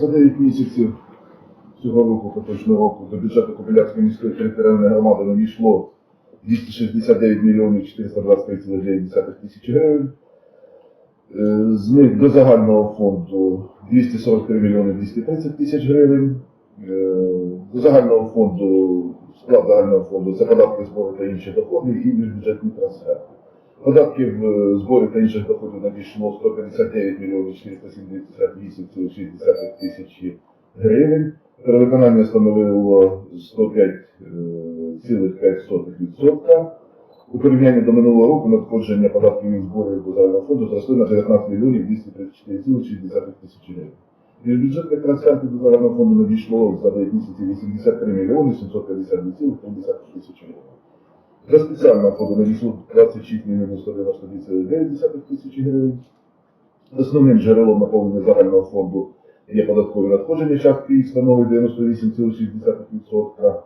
За 9 місяців цього року, поточного року, до бюджету Кобиляцької міської територіальної громади надійшло 269 мільйонів 423,9 тисячі гривень. Е, З них до загального фонду 243 мільйони 230 тисяч гривень. Е, До загального фонду, склад загального фонду це податки збори та інші доходи і міжбюджетні трансферти. Податків е, зборів та інших доходів надійшло 159 мільйонів 478,6 тисячі гривень. Перевиконання становило 105,5%. У порівнянні до минулого року надходження податків і зборів до загального фонду зросли на 19 мільйонів 234,6 тисячі гривень. Міжбюджетних трансфертів до загального фонду надійшло за 9 місяців 83 мільйони 752,3 тисячі гривень. До спеціального фонду надійшло 26 мільйонів 192,9 тисячі гривень. Основним джерелом наповнення загального фонду є податкові надходження, частки їх становить 98,6%.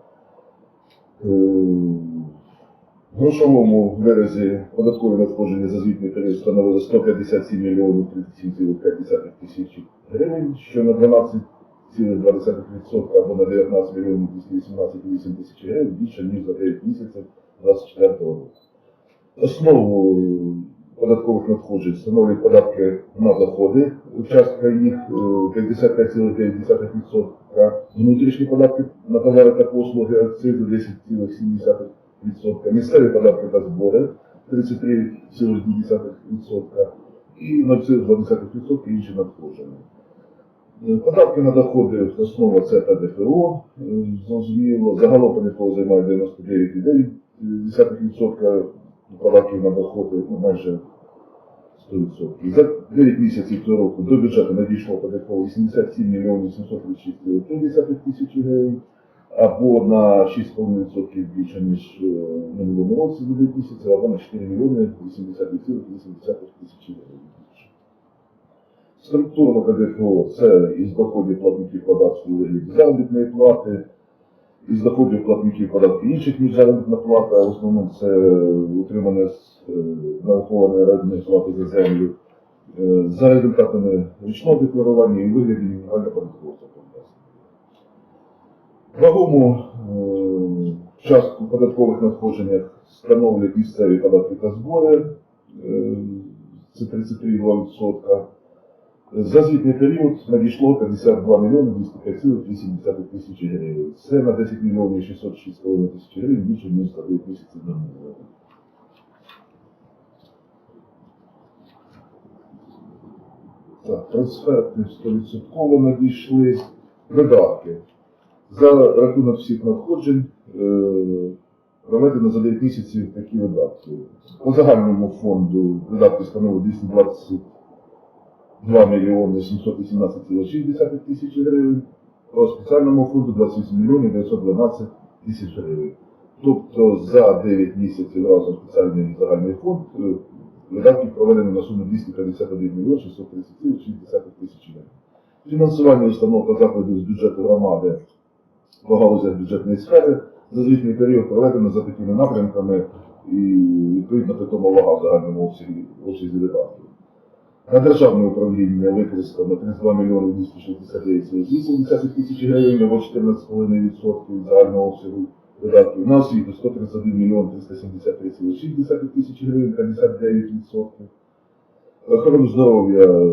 Е, В грошовому виразі податкові надходження за звітний період становили 157 мільйонів 37,5 тисячі гривень, що на 12,2% або на 19 мільйонів 218,8 тисячі гривень більше, ніж за 9 місяців 2024 року. Основу податкових надходжень становлять податки на доходи, частка їх е, 55,9%, внутрішні податки на товари та послуги, акцизи 10,7%, місцеві податки та збори 33,2% і 0,2% інші надходження. Е, Податки на доходи основа це ПДФО, е, зрозуміло, загалом ПДФО займає 99,9% податків на доходи, ну, майже 100%. За 9 місяців цього року до бюджету надійшло ПДФО 87 мільйонів 736,3 тисячі гривень, або на 6,5% більше, ніж е, минулому році за 9 місяців, або на 4 мільйони 82,8 тисячі гривень. Структурно ПДФО це із доходів платників податку вигляді заробітної плати, із доходів платників податків інших ніж заробітна плата, в основному це утримання з е, нарахованої рентної плати за землю, е, за результатами річного декларування і вигляді мінімального податкового законодавства. Вагому е, частку в податкових надходженнях становлять місцеві податки та збори, це 33,2%. За звітний період надійшло 52 мільйони 205,8 тисячі гривень. Це на 10 мільйонів 606,5 тисячі гривень більше, ніж за 9 місяців минулого року. Так, трансферти 100% надійшли. Видатки. За рахунок всіх надходжень е, проведено за 9 місяців такі видатки. По загальному фонду видатки становили 220 2 мільйони 718,6 тисячі гривень, по спеціальному фонду 28 мільйонів 912 тисяч гривень. Тобто за 9 місяців разом спеціальний загальний фонд е, видатків проведено на суму 251 мільйон 630,6 тисяч гривень. Фінансування установ та закладів з бюджету громади по галузях бюджетної сфери за звітний період проведено за такими напрямками і відповідно питома вага в загальному обсязі видатків. На державне управління використано 32 мільйони 269,8 тисяч гривень, або 14,5% загального обсягу видатків. На освіту 131 мільйон 373,6 тисяч гривень, 59%. Охорону здоров'я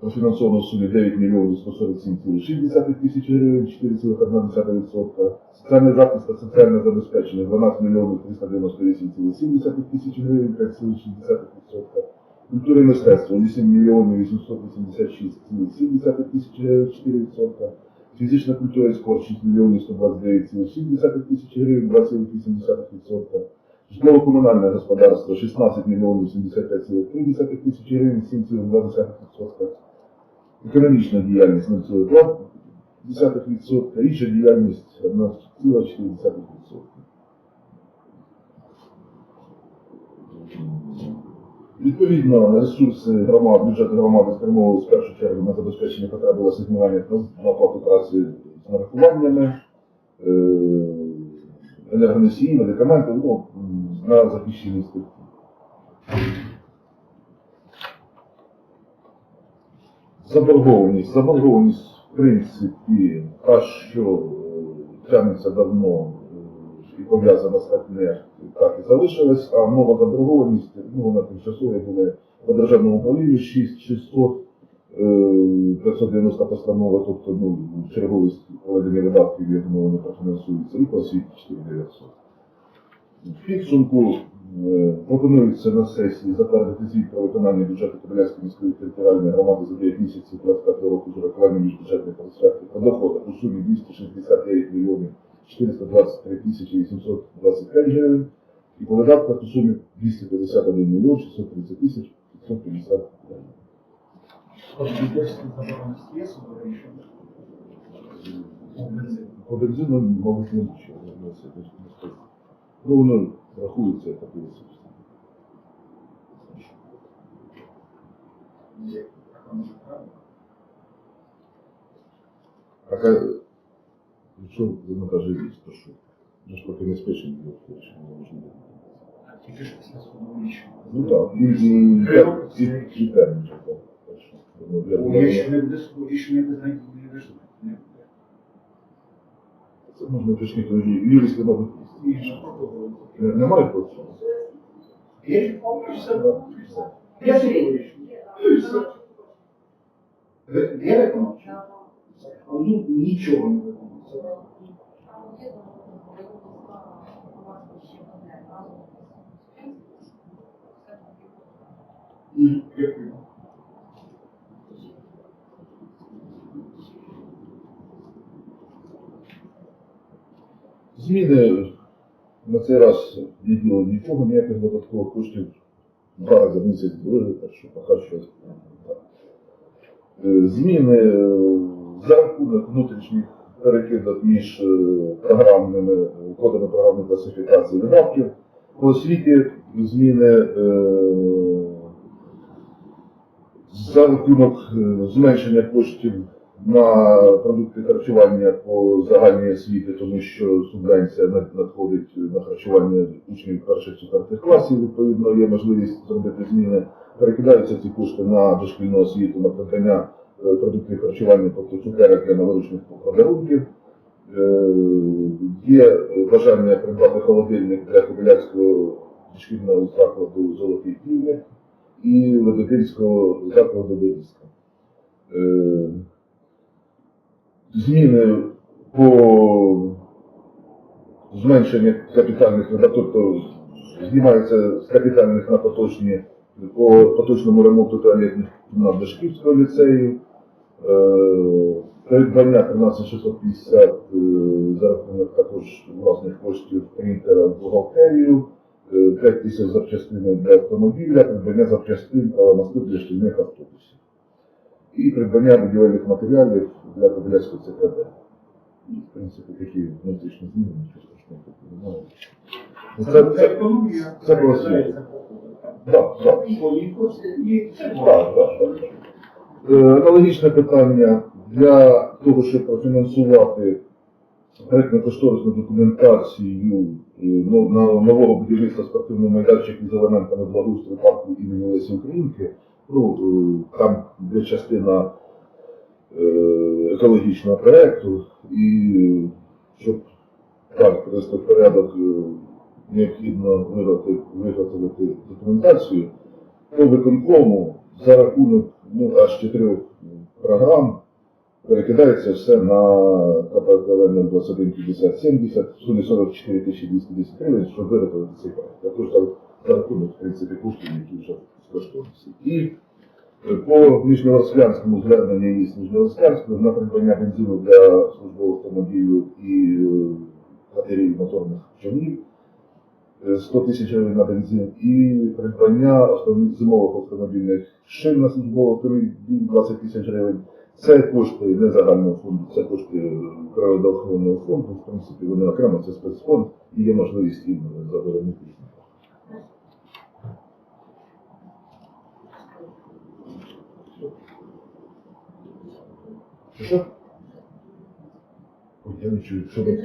профінансовано в сумі 9 мільйонів 147,6 тисяч гривень, 4,1%. Соціальний захист та соціальне забезпечення 12 мільйонів 398,7 тисяч гривень, 5,6%. Культура і мистецтво 8 мільйонів 886,7 тисяч гривень, 4%. Фізична культура і спорт 6 мільйонів 129,7 тисяч гривень, 2,8%. Житлово-комунальне господарство 16 мільйонів 75,3 тисячі гривень, 7,2%. Економічна діяльність 0,2%, інша діяльність 1,4%. Відповідно, ресурси громад, бюджету громади спрямовували в першу чергу на забезпечення потреби асигнування на оплату праці з нарахуваннями, е, енергоносії, медикаменти, ну, на захищені статті. Заборгованість. Заборгованість, в принципі, та, що е, тягнеться давно і пов'язана статне, так і залишилась, а нова заборгованість, ну, вона тимчасова була по державному управлінню 6600, е, 590 постанова, тобто ну, черговість проведення видатків, я думаю, вони профінансуються, і по освіті 4900. В підсумку е, пропонується на сесії затвердити звіт про виконання бюджету Подолянської міської територіальної громади за 9 місяців 25 року з урахуванням міжбюджетних трансфертів по доходах у сумі 269 мільйонів 423 тисячі 825 гривень і по видатках у сумі 251 мільйон 630 тисяч 550 гривень. Подвижки заборонності є судове рішення? По бензину. По бензину, мабуть, не нічого. не це, не скажу. Ну, воно рахується як такий Є. Так, воно ж правильно. А ка- якщо воно каже вісь, то що? Ну ж поки не спишемо, то що не можна. А Тільки ж після судового рішення. Ну так, і, і, і, і, і термін чекав. Так що, ну, я Ну, думаю, Якщо не буде судового Дякую. Зміни на цей раз не діло нічого, ніяких додаткових коштів рази в місяць були, так що поки що так. Е, Зміни е, за рахунок внутрішніх перекидок між е, програмними кодами програмної класифікації видатків. По освіті зміни е, за рахунок е, зменшення коштів на продукти харчування по загальній освіті, тому що субвенція надходить на харчування учнів перших четвертих класів. Відповідно, є можливість зробити зміни. Перекидаються ці кошти на дошкільну освіту, на придбання е, продуктів харчування, тобто цукерок для новорічних подарунків. Е, Є бажання придбати холодильник для Кобиляцького дошкільного закладу Золотий півник і Лебединського закладу Берізка. Е, Зміни по зменшенню капітальних тобто знімаються з капітальних на поточні по поточному ремонту туалетних кімнат Дашківського ліцею. Е, Придбання 13650 е, за рахунок також власних коштів принтера в бухгалтерію, е, 5 тисяч запчастин для автомобіля, придбання запчастин та мостів для шкільних автобусів. І придбання будівельних матеріалів для Кобиляцького ЦКД. І, в принципі, такі внутрішні зміни, нічого страшного немає. Це, Це, це це, це світло. по- так, так. Свої кошти і це Так, так, так. Е, Аналогічне питання для того, щоб профінансувати проєктно-кошторисну документацію е, ну, на нового будівництва спортивного майданчика з елементами благоустрою парку імені Лесі Українки. Ну, е, там де частина е, екологічного проєкту, і щоб так привести в порядок, необхідно виготовити, документацію по виконкому за рахунок ну, аж чотирьох програм перекидається все на КПКВ 215070, в сумі 44 210 гривень, щоб виготовити цей проект. Також за, за рахунок, в принципі, коштів, які вже скоштовуються. І е, по Нижньорослянському звернення є з Нижньорослянського на придбання бензину для службового автомобілю і е, моторних човнів 100 тисяч гривень на бензин і придбання основних зимових автомобільних шин на службовий автомобіль 20 тисяч гривень. Це кошти не загального фонду, це кошти природоохоронного фонду. В принципі, вони окремо це спецфонд і є можливість їм задовольнити. Що? Я не чую, що ви.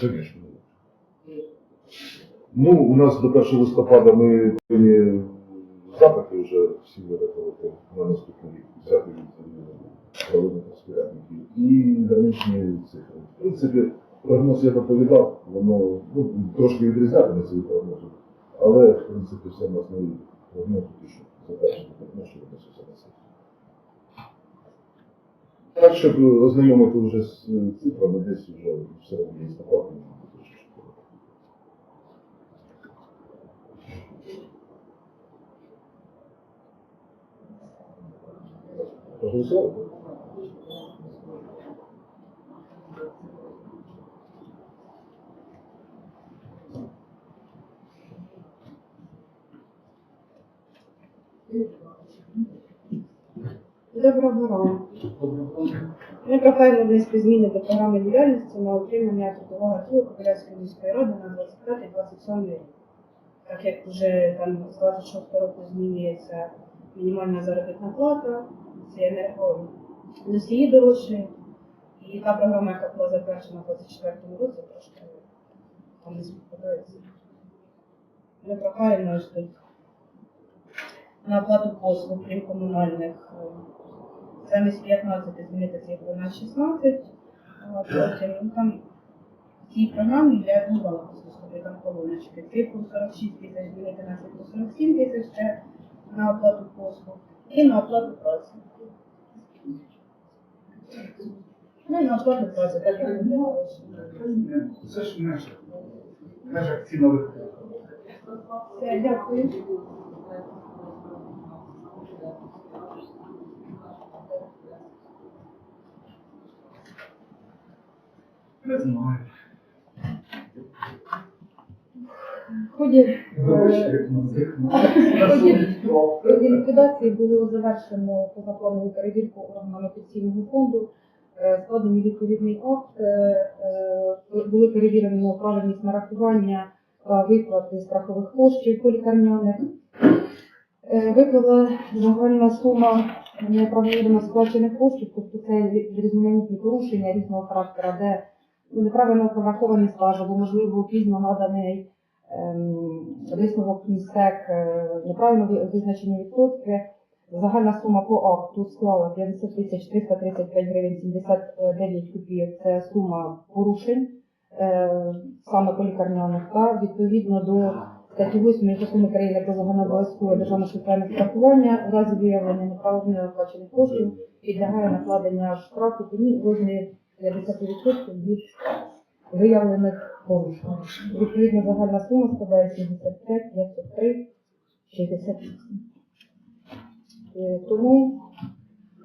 Звісно. Ну, у нас до 1 листопада ми повинні запити вже всі виготовити на наступний рік, взяти від е, проводних. І граничні цифри. В принципі, прогноз я доповідав, воно ну, трошки відрізнятиметься від прогнозу. Але, в принципі, все на основі прогнозу, що задачі прогнозу, що відноситься на це. Так, щоб ознайомити вже з е, цифрами, десь вже в середині листопада. можна буде трошки. Проголосували? Доброго ранку. Ми прохаємо внести зміни до програми діяльності на отримання трудового тіла Кобиляцької міської ради на 25-27 рік. Так як вже там з 26 року змінюється мінімальна заробітна плата, це енерго носії дорожчі, і та програма, яка була затверджена в 24 році, трошки там не співпадається. Ми прохаємо тут на оплату послуг, крім комунальних. е, замість 15 змінити цифру на 16, а потім там в цій програмі для ну, балансу собі там колоночки. Цифру 46 тисяч змінити на цифру 47 тисяч на оплату послуг і на оплату праці. Ну на оплату праці, так як ми говорили. Це ж. Наш акційний Все, дякую. Не знаю. В ході е, ході ліквідації було завершено позапланову перевірку органами пенсійного фонду, е, складений відповідний акт, е, були перевірені правильність нарахування та виплати страхових коштів полікарняних. Виплила загальна сума неправомірно сплачених коштів, тобто це різноманітні порушення різного характеру, де неправильно прорахований стаж або, можливо, пізно наданий висновок МІСЕК, е, неправильно визначені відсотки. Загальна сума по акту склала 50 тисяч 335 гривень 79 копійок. Це сума порушень е, саме по лікарняних. Та відповідно до статті 8 закону України про загальнообов'язкове державне соціальне страхування в разі виявлення неправомірно оплачених коштів підлягає накладення штрафу пені у розмірі 50% від виявлених порушень. Відповідно, загальна сума складає 75, 503, 68. Е, Тому,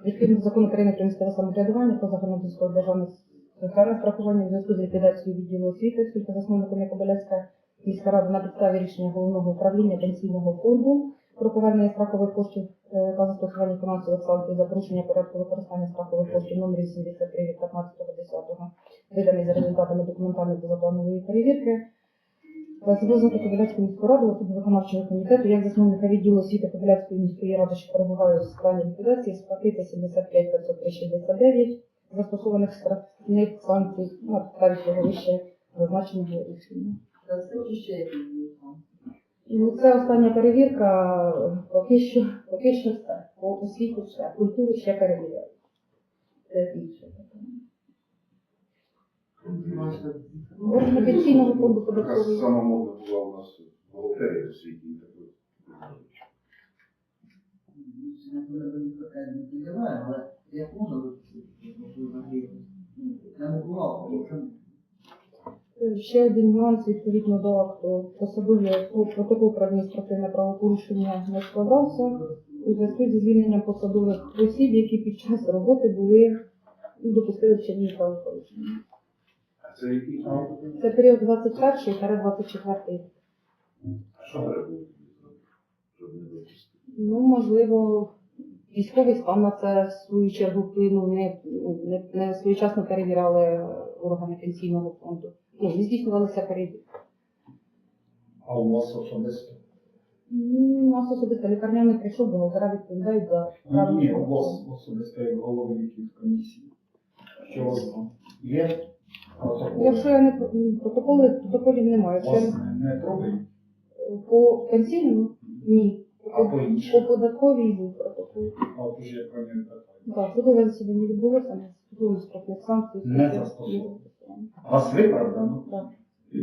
відповідно до закону України про місцеве самоврядування, про загальнообов'язкове державне соціальне страхування в зв'язку з ліквідацією відділу освіти, спільно засновником Якобеляцька міська рада на підставі рішення головного управління пенсійного фонду про повернення страхових коштів е, та застосування фінансових санкцій за порушення порядку використання страхових коштів номер 83 від 15.10 виданий за результатами документальної позапланової перевірки. Зв'язати Кобиляцької міської ради особи виконавчого комітету як засновника відділу освіти Кобиляцької міської ради, що перебуває у стані ліквідації, сплатити 75 569 застосованих штрафних санкцій на підставі цього вище зазначеного рішення. Ну, це остання перевірка. Поки що, поки що все. По освіту все. Культуру ще перевіряють. Це питання. Органи фонду Така податкової. сама мовна була у нас бухгалтерія в світі. але як можна я не бував, Ще один нюанс відповідно до акту посадові протокол про адміністративне правопорушення не складався у зв'язку зі звільненням посадових осіб, які під час роботи були ну, допустили вчинені правопорушення. Це який? Це період 21 та 24. А що треба було? Ну, можливо, військовий стан на це в свою чергу вплинув, не, ну, не, не своєчасно перевіряли органи пенсійного фонду. Здійснювалися перевірки. А у вас особисто? Ну, у нас особисто лікарня не прийшов, бухгалтера відповідають за Ну, правильну ні, у вас особисто як голови комісії. Що у вас? Є протокол? Якщо я не протоколи, протоколів немає. Якщо вас не, не трогають? по пенсійному ні. А по По іншому? податковій був протокол. А от уже я про нього питаю. Так, судове засідання відбулося, не застосовано штрафних санкцій. Не застосовано. Вас виправдано? Так. І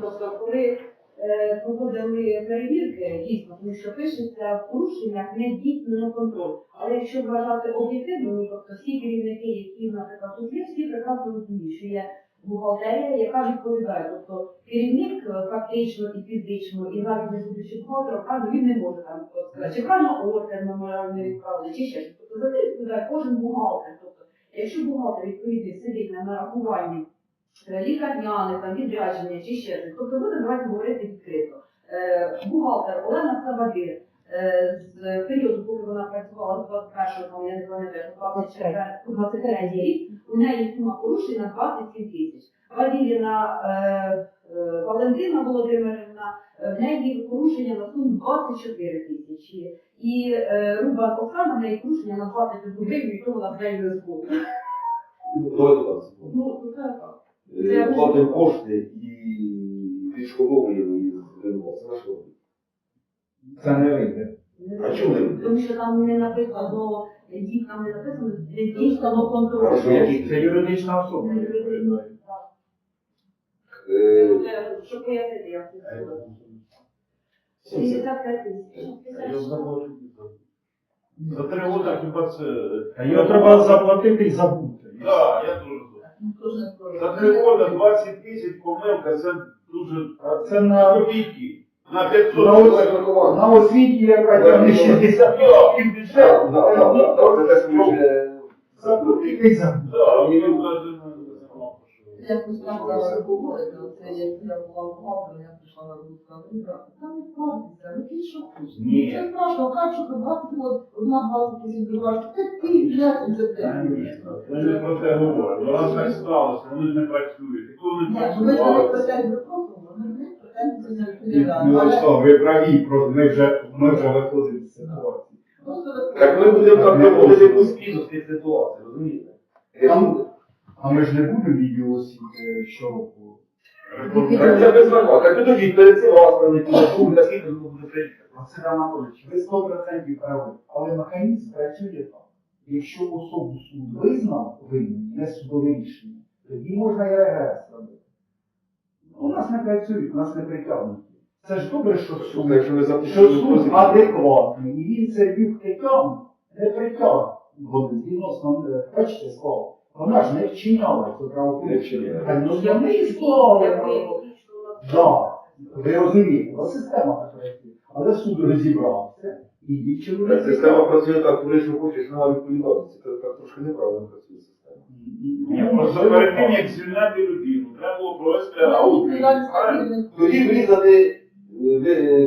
тобто, коли проводили перевірки, дійсно, тому що пишеться в порушеннях не здійснено контроль. Але якщо вважати об'єктивно, тобто всі керівники, які, наприклад, тут є, всі прекрасно розуміють, що є бухгалтерія, яка відповідає. Тобто керівник е, фактично і фізично, і навіть не будучи бухгалтером, правда, він не може там сказати, чи правильно ордер меморіальний відправили, чи ще щось. Тобто за це відповідає кожен бухгалтер. Тобто, якщо бухгалтер відповідний сидить на нарахуванні е, там, відрядження чи ще щось. Тобто буде давайте говорити відкрито. Е, бухгалтер Олена Савади е, з періоду, коли вона працювала з 21 я не пам'ятаю, 23 23 рік, у неї сума порушень на 27 тисяч. Валіріна е, е, Валентина Володимирівна, е, в неї порушення на суму 24 тисячі. І е, Руба Оксана, в неї порушення на 21 гривню, і то вона з нею не згодна. Давайте так. Ну, це так. Е, Платимо кошти і відшкодовуємо їх з ВНО. Це наш робить. Це не вийде. А чому не вийде? Тому що там не написано, їх там не написано, не здійснено контроль. Це юридична особа. Е, Щоб пояснити, як це зробити. 70. 55 тисяч. За три роки хіба це... А його треба заплатити і забути. Так, я дуже за. За три роки 20 тисяч помилка, це дуже А це на, копійки. На 500 на, освіті, яка там не 60 років бюджет, Так, так, так, так. Це те, що ми вже заплатити і забути. Так, мені каже, Якось там говорити, оце як я була в Гаврі, я прийшла на роботу, сказала, там не вкладеться, ну ти що хочеш? Ні. Це страшно, так, що до 20 років, одна 20 тисяч, друга, та ти, блядь, це ні, Ми не про це говоримо. Раз так сталося, вони ж не працюють. Ми ж не претензії випросимо, ми не претензії не Ну, що, ви праві, ми вже, ми вже виходимо з ситуації. Так ми будемо так проводити постійно з тих ситуацій, розумієте? Там- А ми ж не будемо відділ щороку. Так це без варва. Так підождіть, перед цим вас проведіть, наскільки воно буде приїхати. Василь Анатолійович, ви 100% праві, але механізм працює так. Якщо особу суд визнав винним, не судове рішення, тоді можна і регрес робити. У нас не працюють, у нас не притягнуті. Це ж добре, що суд, якщо ви що запишете суд адекватний, і він це їх притягнув, не притягнув. Бо відносно, е, бачите, склав. Вона ж не вчиняла цю Не правопорушення. вчиняла. Ну я не нас Так, ви розумієте, бо система так працює. Але суд розібрався і дівчину Система працює так, коли що хочеш, нема відповідальності. Це так трошки неправильно працює. Ні, просто перед тим, як звільняти людину, треба було провести аудит. Правильно? Тоді врізати,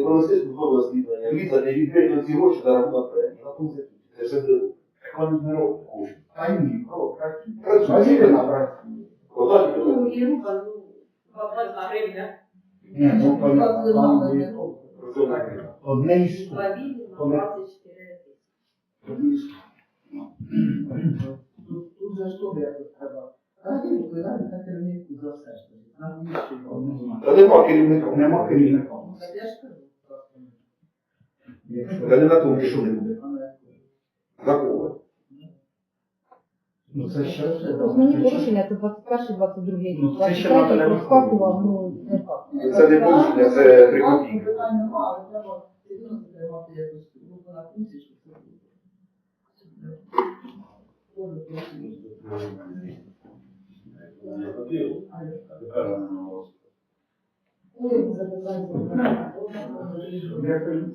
провести службове розслідування, врізати відповідно ці гроші за рахунок премії. На тому. Це все буде Так вони не роблять. Та ні, про, працює. Працює. Ну, і рука, ну, 20 гривня. Ні, ну понятно, там одне із. Два вільні на 24 тисячі. Одне із. Тут же ж теж якось треба. А ти відповідальний на керівнику за все ж таки. На вищий Однозначно. Та нема керівника. Нема керівника. Так я ж кажу. Та не на тому, що не буде. За кого? Ну це ще. Основні порушення це 21-22 рік. Ну, це ще 23 не розкакував, ну, не так. Це не порушення, це три Питань нема, але треба серйозно тримати якось руку на пульсі, щоб це було. Боже, прошу. Не ходив. Але- А тепер вона на вас. Ой, Дякую.